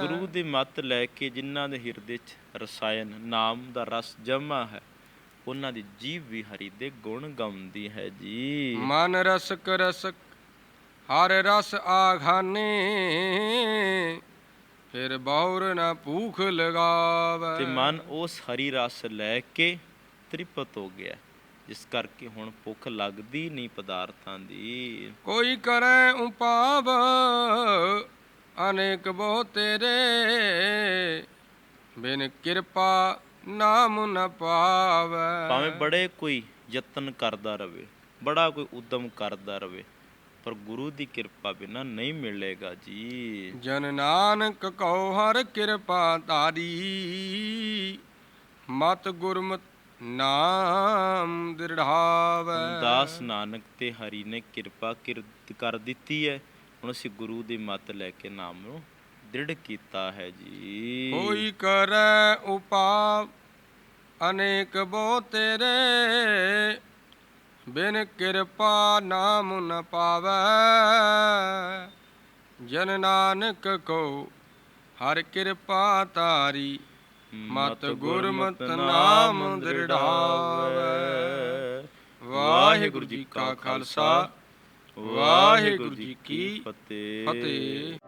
ਗੁਰੂ ਦੀ ਮੱਤ ਲੈ ਕੇ ਜਿਨ੍ਹਾਂ ਦੇ ਹਿਰਦੇ 'ਚ ਰਸਾਇਣ ਨਾਮ ਦਾ ਰਸ ਜਮਾ ਹੈ ਉਹਨਾਂ ਦੀ ਜੀਵ ਵੀ ਹਰੀ ਦੇ ਗੁਣ ਗਾਉਂਦੀ ਹੈ ਜੀ। ਮਨ ਰਸਕ ਰਸਕ ਹਰ ਰਸ ਆਘਾਨੇ ਫਿਰ ਬੌਰ ਨਾ ਭੂਖ ਲਗਾਵੈ। ਤੇ ਮਨ ਉਸ ਹਰੀ ਰਸ ਲੈ ਕੇ ਤ੍ਰਿਪਤ ਹੋ ਗਿਆ। ਜਿਸ ਕਰਕੇ ਹੁਣ ਭੁੱਖ ਲੱਗਦੀ ਨਹੀਂ ਪਦਾਰਥਾਂ ਦੀ। ਕੋਈ ਕਰੈ ਉਪਾਵ ਅਨੇਕ ਬਹੁ ਤੇਰੇ। ਬਿਨ ਕਿਰਪਾ ਨਾਮ ਨ ਪਾਵੈ। ਭਾਵੇਂ ਬੜੇ ਕੋਈ ਯਤਨ ਕਰਦਾ ਰਵੇ ਬੜਾ ਕੋਈ ਉਦਮ ਕਰਦਾ ਰਵੇ ਪਰ ਗੁਰੂ ਦੀ ਕਿਰਪਾ ਬਿਨਾ ਨਹੀਂ ਮਿਲੇਗਾ ਜੀ। ਜਨ ਨਾਨਕ ਕਉ ਹਰ ਕਿਰਪਾ ਤਾਰੀ ਮਤ ਗੁਰਮਤ ਨਾਮ ਦ੍ਰਿੜਾਵੈ ਦਾਸ ਨਾਨਕ ਤੇ ਹਰੀ ਨੇ ਕਿਰਪਾ ਕਿਰ- ਕਰ ਦਿੱਤੀ ਹੈ। ਹੁਣ ਅਸੀਂ ਗੁਰੂ ਦੀ ਮੱਤ ਲੈ ਕੇ ਨਾਮ ਨੂੰ ਦ੍ਰਿੜ ਕੀਤਾ ਹੈ ਜੀ। ਕੋਈ ਕਰੈ ਉਪਾਵ ਅਨੇਕ ਬੋ ਤੇਰੇ। ਬਿਨ ਕਿਰਪਾ ਨਾਮ ਨ ਪਾਵੈ। ਜਨ ਨਾਨਕ ਕੋ ਹਰ ਕਿਰਪਾ ਤਾਰੀ ਮਤ ਗੁਰਮਤ ਨਾਮ ਦ੍ਰਿੜਾਵੈ ਵਾਹਿਗੁਰੂ ਜੀ ਕਾ ਖਾਲਸਾ। ਵਾਹਿਗੁਰੂ ਜੀ ਕੀ ਫਤਿਹ। ਫਤਿਹ।